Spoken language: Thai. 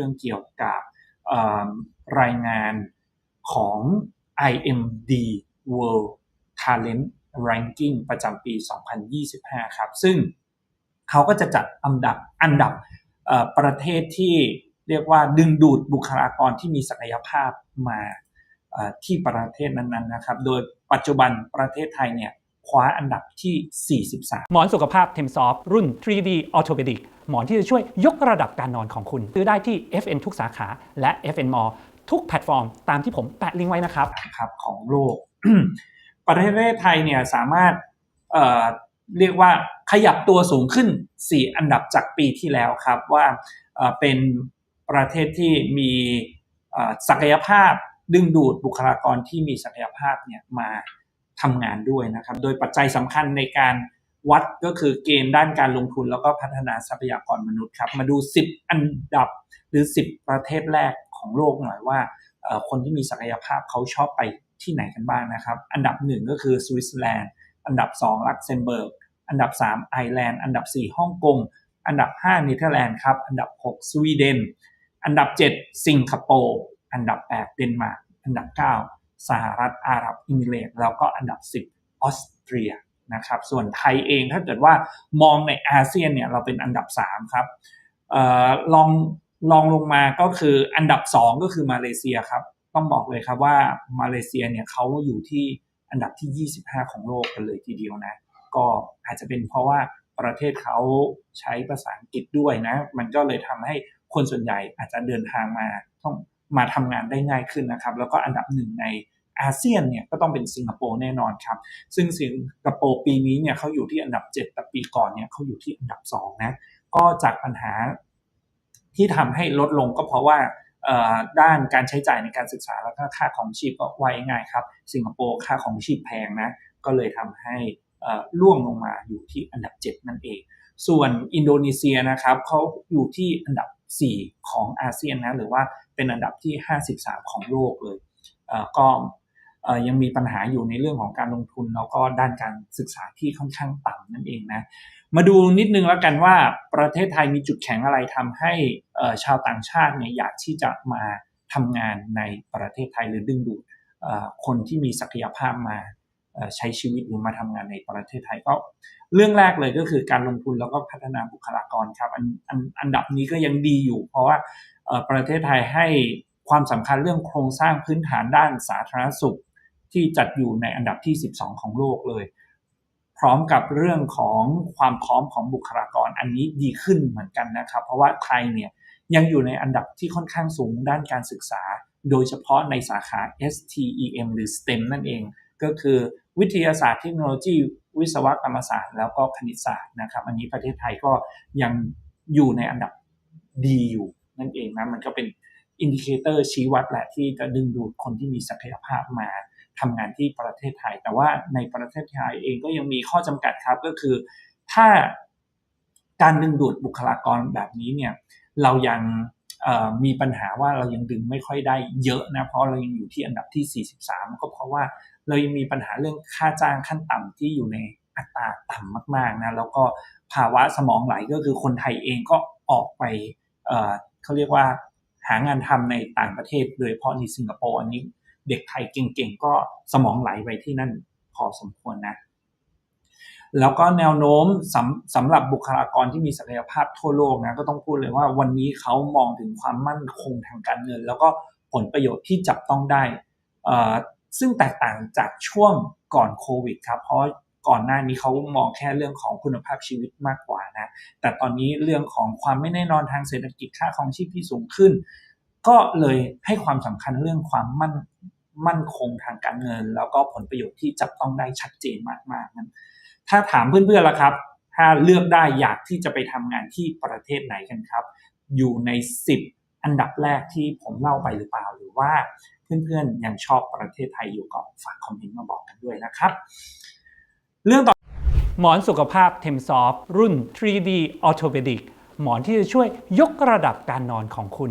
รื่องเกี่ยวกับรายงานของ IMD World Talent Ranking ประจำปี 2025 ครับ ซึ่งเขาก็จะจัดอันดับอันดับประเทศที่เรียกว่าดึงดูดบุคลากรที่มีศักยภาพมาที่ประเทศนั้นๆนะครับ โดยปัจจุบันประเทศไทยเนี่ยคว้าอันดับที่ 43 หมอนสุขภาพเทมซอฟรุ่น 3D Orthopedic หมอนที่จะช่วยยกระดับการนอนของคุณซื้อได้ที่ FN ทุกสาขาและ FN Mall ทุกแพลตฟอร์ม ตามที่ผมแปะลิงก์ไว้นะครับครับของโลก ประเทศไทยเนี่ยสามารถเเรียกว่าขยับตัวสูงขึ้น 4 อันดับจากปีที่แล้วครับว่าเเป็นประเทศที่มีศักยภาพดึงดูดบุคลากรที่มีศักยภาพเนี่ยมาทำงานด้วยนะครับ โดยปัจจัยสำคัญในการ วัดก็คือเกณฑ์ด้านการลงทุนแล้วก็พัฒนาทรัพยากรมนุษย์ครับ มาดู 10 อันดับหรือ 10 ประเทศแรกของโลกหน่อยว่าคนที่มีศักยภาพเขาชอบไปที่ไหนกันบ้างนะครับ อันดับหนึ่งก็คือสวิตเซอร์แลนด์ อันดับสองลักเซมเบิร์ก อันดับสามไอร์แลนด์ อันดับสี่ฮ่องกง อันดับห้าเนเธอร์แลนด์ครับ อันดับหกสวีเดน อันดับเจ็ดสิงคโปร์ อันดับแปดเดนมาร์ก อันดับเก้าสหรัฐอาหรับอิมิเรตส์แล้วก็อันดับสิบออสเตรีย นะครับส่วนไทยเองถ้าเกิดว่ามองในอาเซียนเนี่ยเราเป็นอันดับสามครับออลองลองลงมาก็คืออันดับ 2 ก็คือมาเลเซียครับต้องบอกเลยครับว่ามาเลเซียเนี่ยเขาอยู่ที่อันดับที่ 25 ของโลกกันเลยทีเดียวนะ ก็อาจจะเป็นเพราะว่าประเทศเขาใช้ภาษาอังกฤษด้วยนะ มันก็เลยทำให้คนส่วนใหญ่อาจจะเดินทางมาต้องมาทำงานได้ง่ายขึ้นนะครับ แล้วก็อันดับหนึ่งใน อาเซียนเนี่ยก็ต้องเป็นสิงคโปร์แน่นอนครับ ซึ่งสิงคโปร์ปีนี้เนี่ยเขาอยู่ที่อันดับ 7 แต่ปีก่อนเนี่ยเขาอยู่ที่อันดับ2นะก็จากปัญหาที่ทำให้ลดลงก็เพราะว่าด้านการใช้จ่ายในการศึกษาแล้วก็ค่าของชีพก็ไว้ง่ายครับ สิงคโปร์ค่าของชีพแพงนะก็เลยทำให้เอ่อล่วงลงมาอยู่ที่อันดับ 7 นั่นเอง ส่วนอินโดนีเซียนะครับเขาอยู่ที่อันดับ 4 ของอาเซียนนะหรือว่าเป็นอันดับที่ 53 ของโลกเลยก็ ยังมีปัญหาอยู่ในเรื่องของการลงทุน แล้วก็ด้านการศึกษาที่ค่อนข้างต่ำนั่นเองนะมาดูนิดนึงแล้วกันว่าประเทศไทยมีจุดแข็งอะไรทำให้ชาวต่างชาติเนี่ยอยากที่จะมาทำงานในประเทศไทยหรือดึงดูดคนที่มีศักยภาพมาใช้ชีวิตหรือมาทำงานในประเทศไทยก็เรื่องแรกเลยก็คือการลงทุนแล้วก็พัฒนาบุคลากรครับอันอันอันดับนี้ก็ยังดีอยู่ เพราะว่าประเทศไทยให้ความสำคัญเรื่องโครงสร้างพื้นฐานด้านสาธารณสุข ที่จัดอยู่ในอันดับที่ 12 ของโลกเลย พร้อมกับเรื่องของความพร้อมของบุคลากรอันนี้ดีขึ้นเหมือนกันนะครับ เพราะว่าไทยเนี่ยยังอยู่ในอันดับที่ค่อนข้างสูงด้านการศึกษา โดยเฉพาะในสาขา STEM หรือ STEM นั่นเอง ก็คือวิทยาศาสตร์เทคโนโลยี วิศวกรรมศาสตร์ แล้วก็คณิตศาสตร์นะครับ อันนี้ประเทศไทยก็ยังอยู่ในอันดับดีอยู่นั่นเองนะ มันก็เป็นอินดิเคเตอร์ชี้วัดแหละที่จะดึงดูดคนที่มีศักยภาพมา ทำงานที่ประเทศไทย แต่ว่าในประเทศไทยเองก็ยังมีข้อจำกัดครับก็คือ ถ้าการดึงดูดบุคลากรแบบนี้เนี่ยเรายังมีปัญหาว่าเรายังดึงไม่ค่อยได้เยอะนะเพราะเรายังอยู่ที่อันดับที่ 43 ก็เพราะว่าเรายังมีปัญหาเรื่องค่าจ้างขั้นต่ำที่อยู่ในอัตราต่ำมากๆนะแล้วก็ภาวะสมองไหลก็คือคนไทยเองก็ออกไปเเขาเรียกว่าหางานทำในต่างประเทศโดยเฉพาะในสิงคโปร์อันนี้ เด็กไทยเก่งๆ ก็สมองไหลไปที่นั่นพอสมควรนะ แล้วก็แนวโน้มสำสำหรับบุคลากรที่มีศักยภาพทั่วโลกนะก็ต้องพูดเลยว่าวันนี้เขามองถึงความมั่นคงทางการเงิน แล้วก็ผลประโยชน์ที่จับต้องได้ ซึ่งแตกต่างจากช่วงก่อนโควิดครับเพราะก่อนหน้านี้เขามองแค่เรื่องของคุณภาพชีวิตมากกว่านะ แต่ตอนนี้เรื่องของความไม่แน่นอนทางเศรษฐกิจค่าของชีพที่สูงขึ้น ก็เลยให้ความสำคัญเรื่องความมั่น มั่นคงทางการเงิน แล้วก็ผลประโยชน์ที่จับต้องได้ชัดเจนมากๆนั้นถ้าถามเพื่อนๆล่ะครับ ถ้าเลือกได้อยากที่จะไปทำงานที่ประเทศไหนกันครับ อยู่ใน 10 อันดับแรกที่ผมเล่าไปหรือเปล่าหรือว่าเพื่อนๆยังชอบประเทศไทยอยู่ก็ฝากคอมเมนต์มาบอกกันด้วยนะครับ เรื่องต่อหมอนสุขภาพเทมซอฟรุ่น 3D Orthopedic หมอนที่จะช่วยยกระดับการนอนของคุณ